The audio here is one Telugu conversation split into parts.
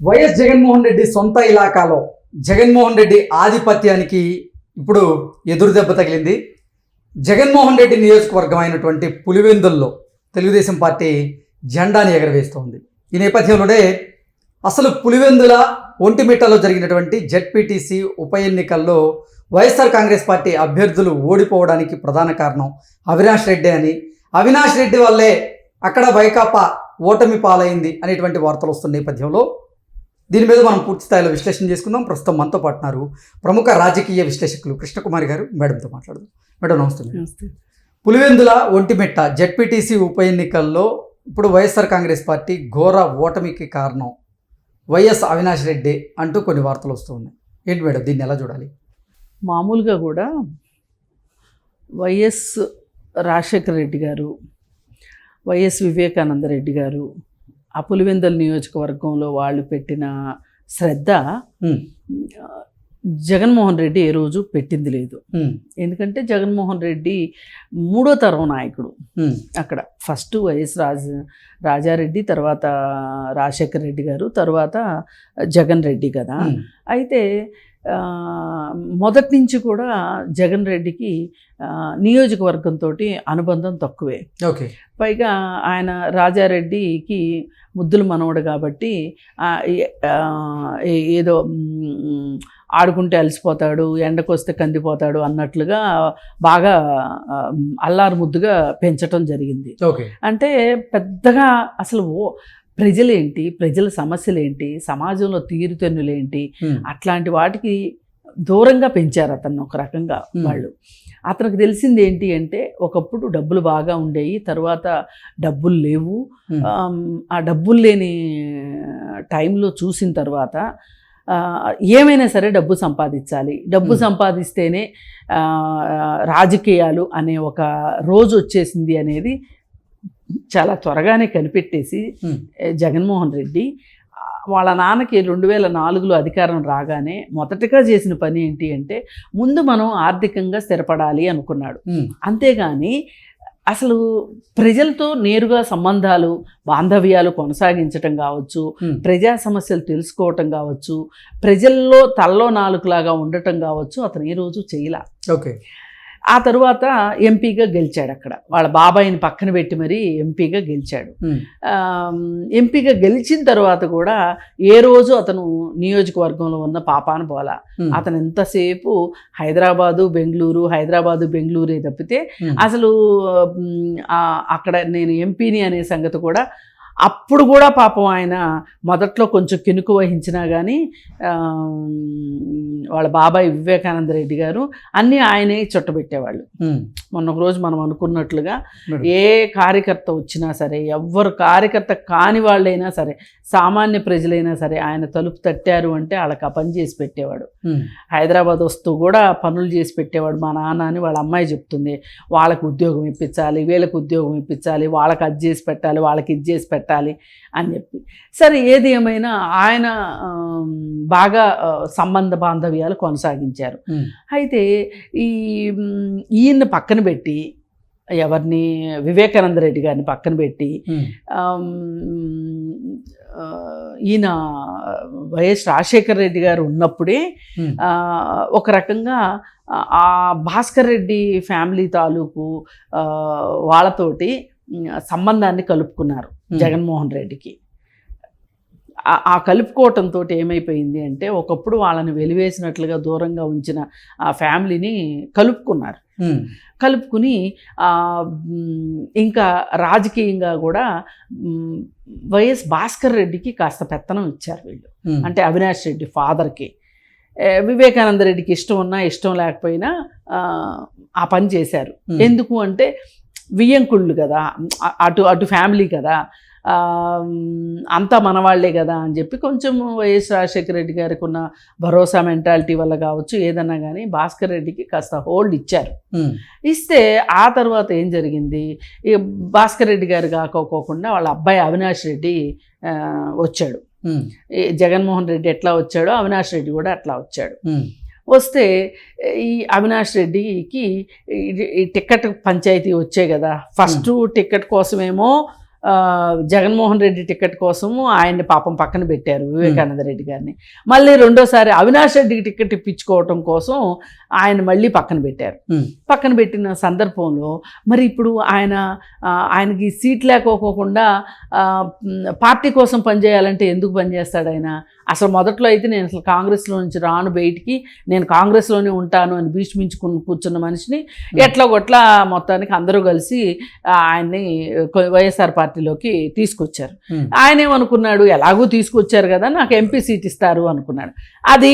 వైఎస్ జగన్మోహన్ రెడ్డి సొంత ఇలాకాలో జగన్మోహన్ రెడ్డి ఆధిపత్యానికి ఇప్పుడు ఎదురు దెబ్బ తగిలింది. జగన్మోహన్ రెడ్డి నియోజకవర్గం అయినటువంటి పులివెందుల్లో తెలుగుదేశం పార్టీ జెండాని ఎగరవేస్తోంది. ఈ నేపథ్యంలోనే అసలు పులివెందుల ఒంటిమిట్టలో జరిగినటువంటి జెడ్పీటీసీ ఉప ఎన్నికల్లో వైఎస్ఆర్ కాంగ్రెస్ పార్టీ అభ్యర్థులు ఓడిపోవడానికి ప్రధాన కారణం అవినాష్ రెడ్డి అని. అవినాష్ రెడ్డి వల్లే అక్కడ వైకాపా ఓటమి పాలైంది అనేటువంటి వార్తలు వస్తున్న నేపథ్యంలో దీని మీద మనం పూర్తి స్థాయిలో విశ్లేషణ చేసుకుందాం. ప్రస్తుతం మనతో పాటున్నారు ప్రముఖ రాజకీయ విశ్లేషకులు కృష్ణకుమారి గారు. మేడంతో మాట్లాడదాం. మేడం నమస్తే మేడం. పులివెందుల ఒంటిమిట్ట జెడ్పీటీసీ ఉప ఎన్నికల్లో ఇప్పుడు వైఎస్ఆర్ కాంగ్రెస్ పార్టీ ఘోర ఓటమికి కారణం వైఎస్ అవినాష్ రెడ్డి అంటూ కొన్ని వార్తలు వస్తూ ఉన్నాయి. ఏంటి మేడం దీన్ని ఎలా చూడాలి? మామూలుగా కూడా వైఎస్ రాజశేఖర రెడ్డి గారు వైఎస్ వివేకానంద రెడ్డి గారు ఆ పులివెందల నియోజకవర్గంలో వాళ్ళు పెట్టిన శ్రద్ధ జగన్మోహన్ రెడ్డి ఏ రోజు పెట్టింది లేదు. ఎందుకంటే జగన్మోహన్ రెడ్డి మూడో తరం నాయకుడు అక్కడ. ఫస్ట్ వైఎస్ రాజ రాజారెడ్డి తర్వాత రాజశేఖర రెడ్డి గారు తర్వాత జగన్ రెడ్డి కదా. అయితే మొదటి నుంచి కూడా జగన్ రెడ్డికి నియోజకవర్గంతో అనుబంధం తక్కువే. ఓకే. పైగా ఆయన రాజారెడ్డికి ముద్దులు మనవడు కాబట్టి ఏదో ఆడుకుంటే అలసిపోతాడు ఎండకొస్తే కందిపోతాడు అన్నట్లుగా బాగా అల్లారు ముద్దుగా పెంచటం జరిగింది. ఓకే. అంటే పెద్దగా అసలు ఓ ప్రజలేంటి? ప్రజల సమస్యలేంటి? సమాజంలో తీరుతెన్నులేంటి? అట్లాంటి వాటికి దూరంగా పెంచారు అతన్ని ఒక రకంగా. వాళ్ళు. అతనికి తెలిసింది ఏంటి అంటే ఒకప్పుడు డబ్బులు బాగా ఉండేవి తర్వాత డబ్బులు లేవు. ఆ డబ్బులు లేని టైంలో చూసిన తర్వాత ఏమైనా సరే డబ్బు సంపాదించాలి. డబ్బు. సంపాదిస్తేనే రాజకీయాలు అనే ఒక రోజు వచ్చేసింది అనేది చాలా త్వరగానే కనిపెట్టేసి జగన్మోహన్ రెడ్డి వాళ్ళ నాన్నకి రెండు వేల నాలుగులో అధికారం రాగానే మొదటగా చేసిన పని ఏంటి అంటే ముందు మనం ఆర్థికంగా స్థిరపడాలి అనుకున్నాడు. అంతేగాని అసలు ప్రజలతో నేరుగా సంబంధాలు బాంధవ్యాలు కొనసాగించటం కావచ్చు ప్రజా సమస్యలు తెలుసుకోవటం కావచ్చు ప్రజల్లో తల్లో నాలుగులాగా ఉండటం కావచ్చు అతను ఏ రోజు చేయలా. ఓకే. ఆ తరువాత ఎంపీగా గెలిచాడు అక్కడ. వాళ్ళ బాబాయిని పక్కన పెట్టి మరీ ఎంపీగా గెలిచాడు. ఎంపీగా గెలిచిన తర్వాత కూడా ఏ రోజు అతను నియోజకవర్గంలో ఉన్న పాపాన పోలా అతను ఎంతసేపు హైదరాబాదు బెంగళూరు హైదరాబాదు బెంగళూరే తప్పితే అసలు అక్కడ నేను ఎంపీని అనే సంగతి కూడా అప్పుడు కూడా పాపం ఆయన మొదట్లో కొంచెం కినుకు వహించినా కానీ వాళ్ళ బాబాయ్ వివేకానంద రెడ్డి గారు అన్నీ ఆయనే చుట్టబెట్టేవాళ్ళు. మొన్న ఒక రోజు మనం అనుకున్నట్లుగా. ఏ కార్యకర్త వచ్చినా సరే ఎవ్వరు కార్యకర్త కాని వాళ్ళైనా సరే సామాన్య ప్రజలైనా సరే ఆయన తలుపు తట్టారు అంటే వాళ్ళకి ఆ పని చేసి పెట్టేవాడు. హైదరాబాద్ వస్తూ కూడా పనులు చేసి పెట్టేవాడు మా నాన్న అని వాళ్ళ అమ్మాయి చెప్తుంది. వాళ్ళకి ఉద్యోగం ఇప్పించాలి వీళ్ళకి ఉద్యోగం ఇప్పించాలి వాళ్ళకి అది చేసి పెట్టాలి వాళ్ళకి ఇది చేసి పెట్టాలి. అని చెప్పి. సరే ఏది ఏమైనా ఆయన బాగా సంబంధ బాంధవ్యాలు కొనసాగించారు. అయితే ఈ ఈయన్ని పక్కన పెట్టి ఎవరిని వివేకానంద రెడ్డి గారిని పక్కన పెట్టి ఈయన వైఎస్ రాజశేఖర రెడ్డి గారు ఉన్నప్పుడే ఒక రకంగా ఆ- భాస్కర్ రెడ్డి ఫ్యామిలీ తాలూకు వాళ్ళతోటి సంబంధాన్ని కలుపుకున్నారు. జగన్మోహన్ రెడ్డికి. ఆ- కలుపుకోవటంతో ఏమైపోయింది అంటే ఒకప్పుడు వాళ్ళని వెలివేసినట్లుగా దూరంగా ఉంచిన ఆ ఫ్యామిలీని కలుపుకున్నారు. కలుపుకుని ఇంకా రాజకీయంగా కూడా వైఎస్ భాస్కర్ రెడ్డికి కాస్త పెత్తనం ఇచ్చారు వీళ్ళు. అంటే అవినాష్ రెడ్డి ఫాదర్కి. వివేకానంద రెడ్డికి ఇష్టం ఉన్నా ఇష్టం లేకపోయినా ఆ, పని చేశారు. ఎందుకు అంటే వియ్యంకుళ్ళు కదా అటు అటు ఫ్యామిలీ కదా అంతా మనవాళ్ళే కదా అని చెప్పి కొంచెం వైఎస్ రాజశేఖర రెడ్డి గారికి ఉన్న భరోసా మెంటాలిటీ వల్ల కావచ్చు ఏదన్నా కానీ భాస్కర్ రెడ్డికి కాస్త హోల్డ్ ఇచ్చారు. ఇస్తే ఆ తర్వాత ఏం జరిగింది? ఇక భాస్కర్ రెడ్డి గారు కాకోకుండా వాళ్ళ అబ్బాయి అవినాష్ రెడ్డి వచ్చాడు. జగన్మోహన్ రెడ్డి ఎట్లా వచ్చాడో అవినాష్ రెడ్డి కూడా అట్లా వచ్చాడు. వస్తే ఈ అవినాష్ రెడ్డికి ఈ- టికెట్ పంచాయతీ వచ్చే కదా. ఫస్ట్ టికెట్ కోసమేమో జగన్మోహన్ రెడ్డి టికెట్ కోసము ఆయన్ని పాపం పక్కన పెట్టారు వివేకానంద రెడ్డి గారిని. మళ్ళీ రెండోసారి అవినాష్ రెడ్డికి టికెట్ ఇప్పించుకోవటం కోసం ఆయన మళ్ళీ పక్కన పెట్టారు. పక్కన పెట్టిన సందర్భంలో మరి ఇప్పుడు ఆయన ఆయనకి సీట్ మ్, పార్టీ కోసం పనిచేయాలంటే ఎందుకు పనిచేస్తాడు ఆయన? అసలు మొదట్లో అయితే నేను అసలు కాంగ్రెస్లో నుంచి రాను బయటికి నేను కాంగ్రెస్లోనే ఉంటాను అని భీష్మించుకుని కూర్చున్న మనిషిని ఎట్లా కొట్లా మొత్తానికి అందరూ కలిసి ఆయన్ని వైఎస్ఆర్ పార్టీలోకి తీసుకొచ్చారు. ఆయన ఏమనుకున్నాడు ఎలాగూ తీసుకొచ్చారు కదా నాకు ఎంపీ సీట్ ఇస్తారు అనుకున్నాడు. అది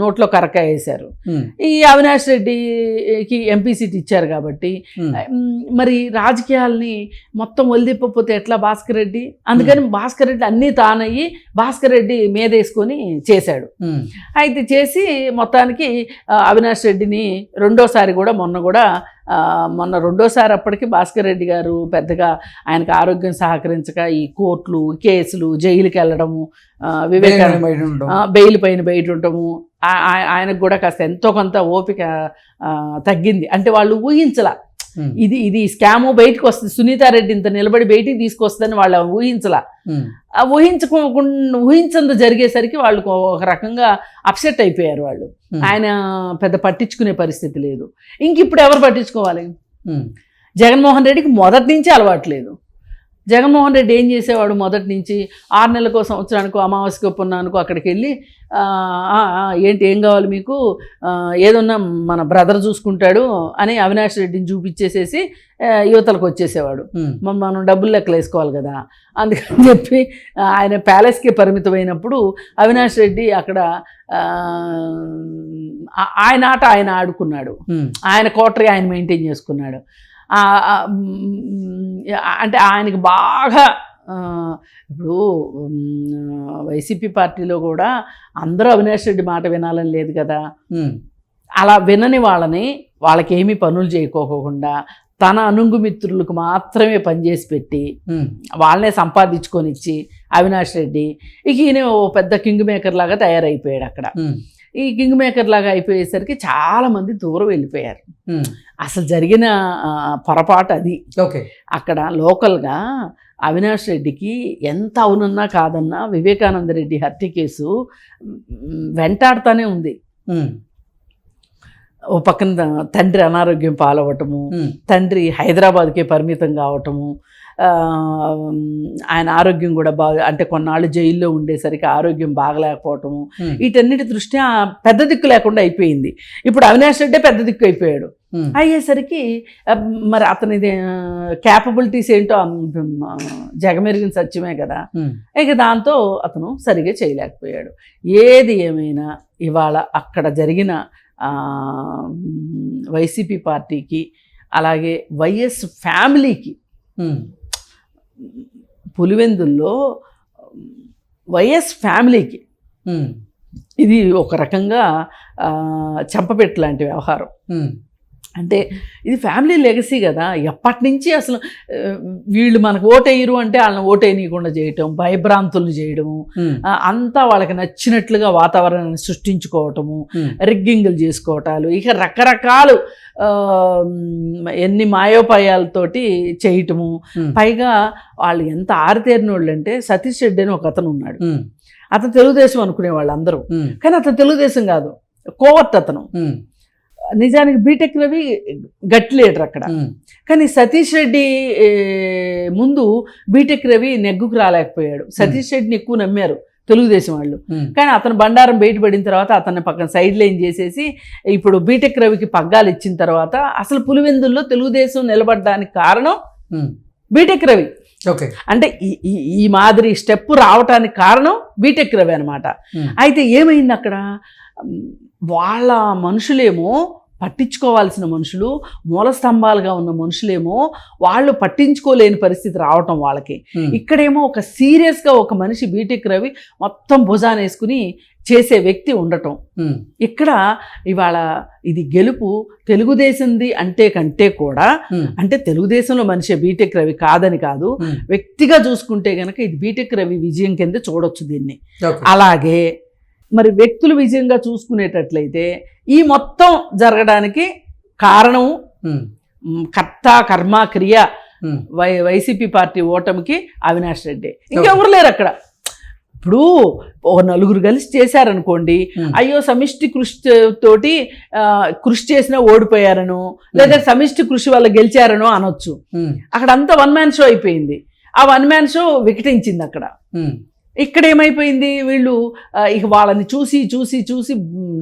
నోట్లో కరక వేశారు. ఈ అవినాష్ రెడ్డికి ఎంపీ సీట్ ఇచ్చారు కాబట్టి మరి రాజకీయాల్ని మొత్తం వదిలిపోతే ఎట్లా భాస్కర్ రెడ్డి? అందుకని భాస్కర్ రెడ్డి అన్నీ తానయ్యి భాస్కర్ రెడ్డి మీదేసుకొని చేశాడు. అయితే చేసి మొత్తానికి అవినాష్ రెడ్డిని రెండోసారి కూడా మొన్న కూడా మొన్న రెండోసారి అప్పటికి భాస్కర్ రెడ్డి గారు పెద్దగా ఆయనకు ఆరోగ్యం సహకరించక ఈ కోర్టులు కేసులు జైలుకి వెళ్ళడము వివేకానంద బెయిల్ పైన బయట ఉండటము ఆయనకు కూడా కాస్త ఎంతో కొంత ఓపిక తగ్గింది. అంటే వాళ్ళు ఊహించలా. ఇది ఇది స్కాము బయటకు వస్తుంది. సునీతారెడ్డి ఇంత నిలబడి బయటికి తీసుకొస్తుందని వాళ్ళు ఊహించలా. ఊహించకుండా ఊహించంది జరిగేసరికి వాళ్ళు ఒక రకంగా అప్సెట్ అయిపోయారు వాళ్ళు. ఆయన పెద్ద పట్టించుకునే పరిస్థితి లేదు. ఇంక ఇప్పుడు ఎవరు పట్టించుకోవాలి? జగన్మోహన్ రెడ్డికి మొదటి నుంచి అలవాట్లేదు జగన్మోహన్ రెడ్డి ఏం చేసేవాడు మొదటి నుంచి? ఆరు నెలలకో సంవత్సరానికో అమావాస్యకో పున్నానికో అక్కడికి వెళ్ళి "ఆ, ఆ, ఆ, ఏంటి ఏం కావాలి మీకు? ఏదన్నా మన బ్రదర్ చూసుకుంటాడు అని అవినాష్ రెడ్డిని చూపించేసేసి యువతలకు వచ్చేసేవాడు. మనం డబ్బులు లెక్కలు వేసుకోవాలి కదా. అందుకని చెప్పి ఆయన ప్యాలెస్కి పరిమితమైనప్పుడు అవినాష్ రెడ్డి అక్కడ ఆయన ఆట ఆయన ఆడుకున్నాడు. ఆయన కోటరీ ఆయన మెయింటైన్ చేసుకున్నాడు. అంటే ఆయనకి బాగా ఇప్పుడు వైసీపీ పార్టీలో కూడా అందరూ అవినాష్ రెడ్డి మాట వినాలని లేదు కదా. అలా వినని వాళ్ళని వాళ్ళకి ఏమీ పనులు చేయకోకుండా తన అనుంగు మిత్రులకు మాత్రమే పనిచేసి పెట్టి వాళ్ళనే సంపాదించుకొని ఇచ్చి అవినాష్ రెడ్డి ఇక ఈయన ఓ పెద్ద కింగ్ మేకర్ లాగా తయారైపోయాడు అక్కడ. ఈ కింగ్ మేకర్ లాగా అయిపోయేసరికి చాలా మంది దూరం వెళ్ళిపోయారు. అసలు జరిగిన పొరపాటు అది. ఓకే. అక్కడ లోకల్గా అవినాష్ రెడ్డికి ఎంత అవునన్నా కాదన్నా వివేకానంద రెడ్డి హత్య కేసు వెంటాడుతూనే ఉంది. ఓ పక్కన తండ్రి అనారోగ్యం పాలవటము తండ్రి హైదరాబాద్కే పరిమితం కావటము ఆయన ఆరోగ్యం కూడా బాగా అంటే కొన్నాళ్ళు జైల్లో ఉండేసరికి ఆరోగ్యం బాగలేకపోవటము. ఉమ్, వీటన్నిటి దృష్ట్యా పెద్ద దిక్కు లేకుండా అయిపోయింది. ఇప్పుడు అవినాష్ రెడ్డే పెద్ద దిక్కు అయిపోయాడు. అయ్యేసరికి మరి అతని క్యాపబిలిటీస్ ఏంటో జగమెరిగిన సత్యమే కదా. ఇక దాంతో అతను సరిగా చేయలేకపోయాడు. ఏది ఏమైనా ఇవాళ అక్కడ జరిగిన వైసీపీ పార్టీకి అలాగే వైఎస్ ఫ్యామిలీకి పులివెందుల్లో వైఎస్ ఫ్యామిలీకి ఇది ఒక రకంగా ఆ, చెంపపెట్టు లాంటి వ్యవహారం. అంటే ఇది ఫ్యామిలీ లెగసీ కదా. ఎప్పటి నుంచి అసలు వీళ్ళు మనకు ఓటేయరు అంటే వాళ్ళని ఓటేయనీయకుండా చేయటం భయభ్రాంతులు చేయడము అంతా వాళ్ళకి నచ్చినట్లుగా వాతావరణాన్ని సృష్టించుకోవటము రిగ్గింగులు చేసుకోవటాలు ఇక రకరకాలు ఎన్ని మాయోపాయాలతోటి చేయటము. పైగా వాళ్ళు ఎంత ఆరితేరిన వాళ్ళు అంటే సతీష్ రెడ్డి అని ఒక అతను ఉన్నాడు. అతను తెలుగుదేశం అనుకునే వాళ్ళు అందరూ కానీ అతను తెలుగుదేశం కాదు కోవర్ట్ అతను. నిజానికి బీటెక్ రవి గట్టి లీడర్ అక్కడ. కానీ సతీష్ రెడ్డి ముందు బీటెక్ రవి నెగ్గుకు రాలేకపోయాడు. సతీష్ రెడ్డిని ఎక్కువ నమ్మారు తెలుగుదేశం వాళ్ళు. కానీ అతను బండారం బయటపడిన తర్వాత అతన్ని పక్కన సైడ్ లైన్ చేసేసి ఇప్పుడు బీటెక్ రవికి పగ్గాలు ఇచ్చిన తర్వాత అసలు పులివెందుల్లో తెలుగుదేశం నిలబడడానికి కారణం బీటెక్ రవి. ఓకే. అంటే ఈ ఈ- మాదిరి స్టెప్ రావటానికి కారణం బీటెక్ రవి అనమాట అయితే ఏమైంది అక్కడ? వాళ్ళ మనుషులేమో పట్టించుకోవాల్సిన మనుషులు మూల స్తంభాలుగా ఉన్న మనుషులేమో వాళ్ళు పట్టించుకోలేని పరిస్థితి రావటం వాళ్ళకి. ఇక్కడేమో ఒక సీరియస్గా ఒక మనిషి బీటెక్ రవి మొత్తం భుజాన్ని వేసుకుని చేసే వ్యక్తి ఉండటం. ఇక్కడ ఇవాళ ఇది గెలుపు తెలుగుదేశంది అంటే కంటే కూడా అంటే తెలుగుదేశంలో మనిషి బీటెక్ రవి కాదని కాదు. వ్యక్తిగా చూసుకుంటే గనక ఇది బీటెక్ రవి విజయం కింద చూడొచ్చు దీన్ని. అలాగే మరి వ్యక్తులు విజయంగా చూసుకునేటట్లయితే ఈ మొత్తం జరగడానికి కారణం కర్త కర్మ క్రియ వై వైసీపీ పార్టీ ఓటమికి అవినాష్ రెడ్డి. ఇంకెవరు లేరు అక్కడ. ఇప్పుడు ఒక నలుగురు కలిసి చేశారనుకోండి. అయ్యో సమిష్టి కృషి తోటి ఆ, కృషి చేసినా ఓడిపోయారనో లేదా సమిష్టి కృషి వల్ల గెలిచారనో అనొచ్చు. అక్కడ అంతా వన్ మ్యాన్ షో అయిపోయింది. ఆ వన్ మ్యాన్ షో వికటించింది అక్కడ. ఇక్కడ ఏమైపోయింది? వీళ్ళు ఇక వాళ్ళని చూసి చూసి చూసి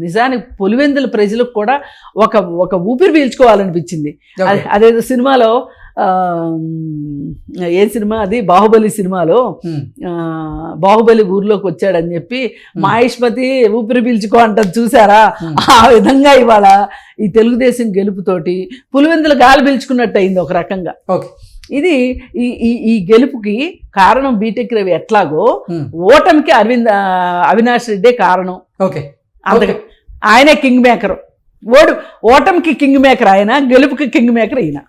నిజానికి పొలివెందుల ప్రజలకు కూడా ఒక ఒక ఊపిరి పీల్చుకోవాలనిపించింది. అదేదో సినిమాలో ఏ సినిమా అది? బాహుబలి సినిమాలో. బాహుబలి ఊర్లోకి వచ్చాడని చెప్పి మహేష్మతి ఊపిరి పీల్చుకో అంటది చూసారా. ఆ విధంగా ఇవాళ ఈ తెలుగుదేశం గెలుపుతోటి పులివెందులు గాలి పీల్చుకున్నట్టు అయింది ఒక రకంగా. ఓకే. ఇది ఈ ఈ గెలుపుకి కారణం బీటెక్ రవి ఎట్లాగో ఓటమికి అరవింద్ అవినాష్ రెడ్డే కారణం. ఓకే. అంత ఆయనే కింగ్ మేకర్. ఓడు ఓటమికి కింగ్ మేకర్ ఆయన గెలుపుకి కింగ్ మేకర్ ఈయన.